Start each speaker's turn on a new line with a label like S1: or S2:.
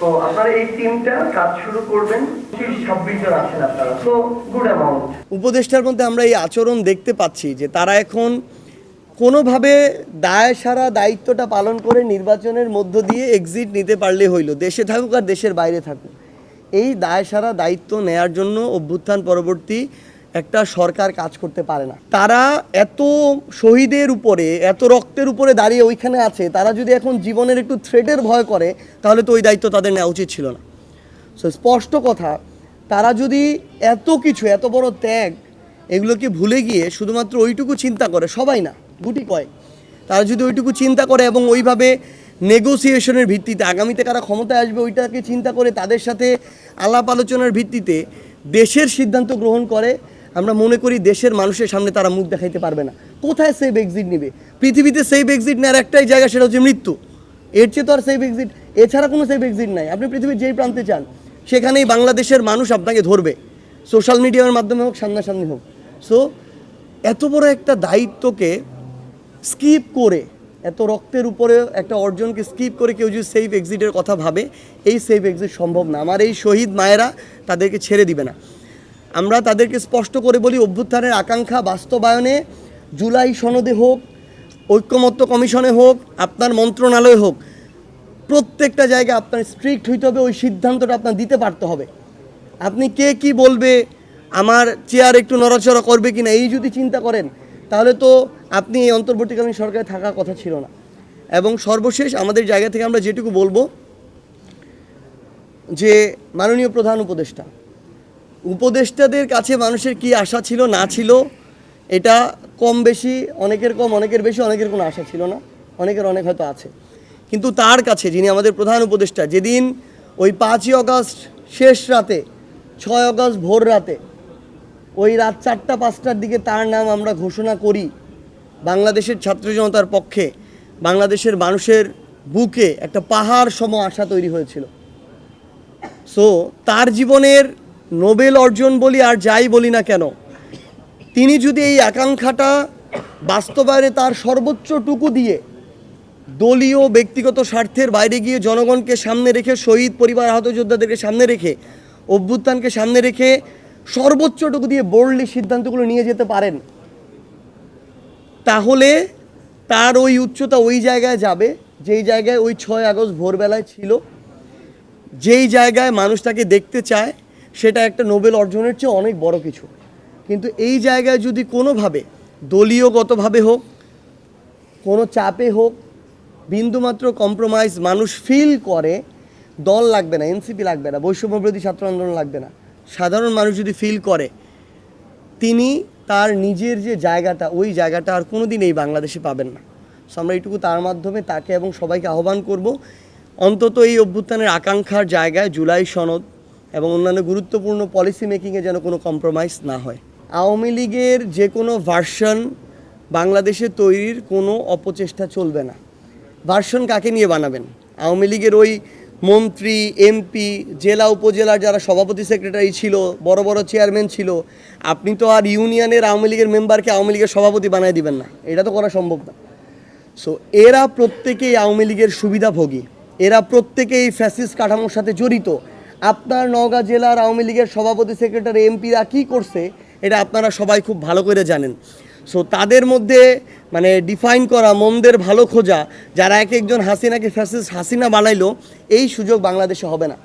S1: তো আপনারা এই টিমটা কাজ শুরু করবেন।
S2: উপদেষ্টার মধ্যে আমরা এই আচরণ দেখতে পাচ্ছি যে তারা এখন কোনোভাবে দায় সারা দায়িত্বটা পালন করে নির্বাচনের মধ্য দিয়ে এক্সিট নিতে পারলে হইল, দেশে থাকুক আর দেশের বাইরে থাকুক। এই দায় সারা দায়িত্ব নেয়ার জন্য অভ্যুত্থান পরবর্তী একটা সরকার কাজ করতে পারে না। তারা এত শহীদের উপরে, এত রক্তের উপরে দাঁড়িয়ে ওইখানে আছে, তারা যদি এখন জীবনের একটু থ্রেটের ভয় করে, তাহলে তো ওই দায়িত্ব তাদের নেওয়া উচিত ছিল না। সো স্পষ্ট কথা, তারা যদি এত কিছু, এত বড় ত্যাগ, এগুলোকে ভুলে গিয়ে শুধুমাত্র ওইটুকু চিন্তা করে, সবাই না, গুটি কয়েক, তারা যদি ওইটুকু চিন্তা করে এবং ওইভাবে নেগোসিয়েশনের ভিত্তিতে, আগামীতে কারা ক্ষমতায় আসবে ওইটাকে চিন্তা করে তাদের সাথে আলাপ আলোচনার ভিত্তিতে দেশের সিদ্ধান্ত গ্রহণ করে আমরা মনে করি দেশের মানুষের সামনে তারা মুখ দেখাইতে পারবে না। কোথায় সেফ এক্সিট নেবে? পৃথিবীতে সেফ এক্সিট নেওয়ার একটাই জায়গা সেটা হচ্ছে মৃত্যু। এর চেয়ে তো আর সেফ এক্সিট এছাড়া কোনো সেফ এক্সিট নাই। আপনি পৃথিবীর যেই প্রান্তে চান সেখানেই বাংলাদেশের মানুষ আপনাকে ধরবে। সোশ্যাল মিডিয়ার মাধ্যমে হোক, সামনাসামনি হোক। সো এত বড় একটা দায়িত্বকে স্কিপ করে, এত রক্তের উপরে একটা অর্জনকে স্কিপ করে কেউ যদি সেফ এক্সিটের কথা ভাবে, এই সেফ এক্সিট সম্ভব না। আমার এই শহীদ মায়েরা তাদেরকে ছেড়ে দিবে না। আমরা তাদেরকে স্পষ্ট করে বলি, অভ্যুত্থানের আকাঙ্ক্ষা বাস্তবায়নে জুলাই সনদে হোক, ঐক্যমত্য কমিশনে হোক, আপনার মন্ত্রণালয়ে হোক, প্রত্যেকটা জায়গায় আপনার স্ট্রিক্ট হইতে হবে, ওই সিদ্ধান্তটা আপনার দিতে পারতে হবে। আপনি কে কি বলবে, আমার চেয়ার একটু নড়াচড়া করবে কিনা, এই যদি চিন্তা করেন, তাহলে তো আপনি এই অন্তর্বর্তীকালীন সরকারে থাকার কথা ছিল না। এবং সর্বশেষ আমাদের জায়গা থেকে আমরা যেটুকু বলব, যে মাননীয় প্রধান উপদেষ্টা উপদেষ্টাদের কাছে মানুষের কি আশা ছিল, না ছিল? এটা কম বেশি, অনেকের কম, অনেকের বেশি, অনেকের কোনো আশা ছিল না। অনেকের অনেক হয়তো আছে। কিন্তু তার কাছে, যিনি আমাদের প্রধান উপদেষ্টা, যেদিন ওই পাঁচই অগস্ট শেষ রাতে, ছয় অগস্ট ভোর রাতে, ওই রাত চারটা, পাঁচটার দিকে তার নাম আমরা ঘোষণা করি, বাংলাদেশের ছাত্র জনতার পক্ষে, বাংলাদেশের মানুষের বুকে একটা পাহাড় সম আশা তৈরি হয়েছিল। সো তার জীবনের নোবেল অর্জন বলি আর যাই বলি না কেন, তিনি যদি এই আকাঙ্ক্ষাটা বাস্তবায়নে তার সর্বোচ্চটুকু দিয়ে দলীয় ব্যক্তিগত স্বার্থের বাইরে গিয়ে জনগণকে সামনে রেখে, শহীদ পরিবার আহত যোদ্ধাদেরকে সামনে রেখে, অভ্যুত্থানকে সামনে রেখে সর্বোচ্চটুকু দিয়ে বোল্ডলি সিদ্ধান্তগুলো নিয়ে যেতে পারেন, তাহলে তার ওই উচ্চতা ওই জায়গায় যাবে, যেই জায়গায় ওই ছয় আগস্ট ভোরবেলায় ছিল, যেই জায়গায় মানুষ তাকে দেখতে চায় সেটা একটা নোবেল অর্জনের চেয়ে অনেক বড় কিছু। কিন্তু এই জায়গায় যদি কোনোভাবে, দলীয়গতভাবে হোক, কোনো চাপে হোক, বিন্দুমাত্র কম্প্রোমাইজ মানুষ ফিল করে, দল লাগবে না এনসিপি লাগবে না বৈষম্যবিরোধী ছাত্র আন্দোলন লাগবে না। সাধারণ মানুষ যদি ফিল করে, তিনি তার নিজের যে জায়গাটা, ওই জায়গাটা আর কোনো দিন এই বাংলাদেশে পাবেন না। সো আমরা এইটুকু তার মাধ্যমে তাকে এবং সবাইকে আহ্বান করব, অন্তত এই অভ্যুত্থানের আকাঙ্ক্ষার জায়গায় জুলাই সনদ এবং অন্যান্য গুরুত্বপূর্ণ পলিসি মেকিংয়ে যেন কোনো কম্প্রোমাইজ না হয়। আওয়ামী লীগের যে কোনো ভার্সন বাংলাদেশে তৈরির কোনো অপচেষ্টা চলবে না। ভার্সন কাকে নিয়ে বানাবেন? আওয়ামী লীগের ওই মন্ত্রী এমপি জেলা উপজেলার যারা সভাপতি সেক্রেটারি ছিল, বড় বড় চেয়ারম্যান ছিল, আপনি তো আর ইউনিয়নের আওয়ামী লীগের মেম্বারকে আওয়ামী লীগের সভাপতি বানিয়ে দিবেন না। এটা তো করা সম্ভব না। সো এরা প্রত্যেকেই আওয়ামী লীগের সুবিধাভোগী। এরা প্রত্যেকেই ফ্যাসিস কাঠামোর সাথে জড়িত। আপনার নওগাঁ জেলার আওয়ামী লীগের সভাপতি সেক্রেটারি এমপিরা কি করছে, এটা আপনারা সবাই খুব ভালো করে জানেন। সো তাদের মধ্যে মানে ডিফাইন করা, মন্দের ভালো খোঁজা, যারা এক একজন হাসিনাকে ফ্যাসিস হাসিনা বানাইলো, এই সুযোগ বাংলাদেশে হবে না।